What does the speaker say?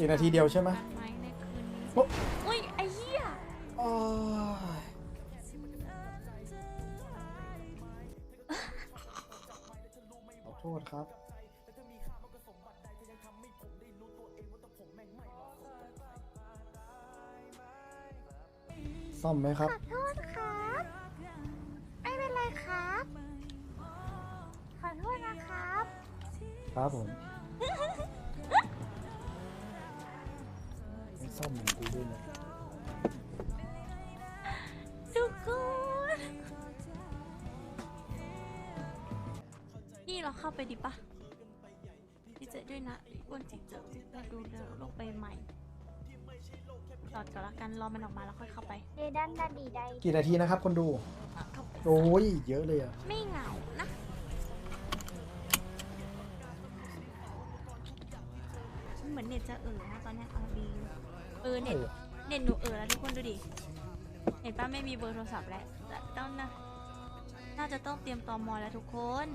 อีกนาทีเดียวใช่ไหมไหมในคืนนี้โอ๊ะ อุ้ยไอ้เหี้ยโอ้ยขอโทษครับ ซ่อมไหมครับ ขอโทษครับไม่เป็นไรครับ ขอโทษนะครับ ครับผม ซ่อมเหมือนกูด้วยนะทุกคนนี่เราเข้าไปดีปะดีใจด้วยนะอ้วนจิเจอเราดูเดินลงไปใหม่จอดก่อนละกันรอมันออกมาแล้วค่อยเข้าไป เดดันดันดีได้กี่นาทีนะครับ คนดู เข้าไปโอ้ยเยอะเลยอะไม่เหงานะ เหมือนเน็ตจะเออนะตอนเนี้ยเอาดี เออเน็ตเออเน็ตหนูเออแล้วทุกคนดูดิ เห็นป้าไม่มีเบอร์โทรศัพท์แล้วแต่ต้องนะน่าจะต้องเตรียมตอมอแล้วทุกคน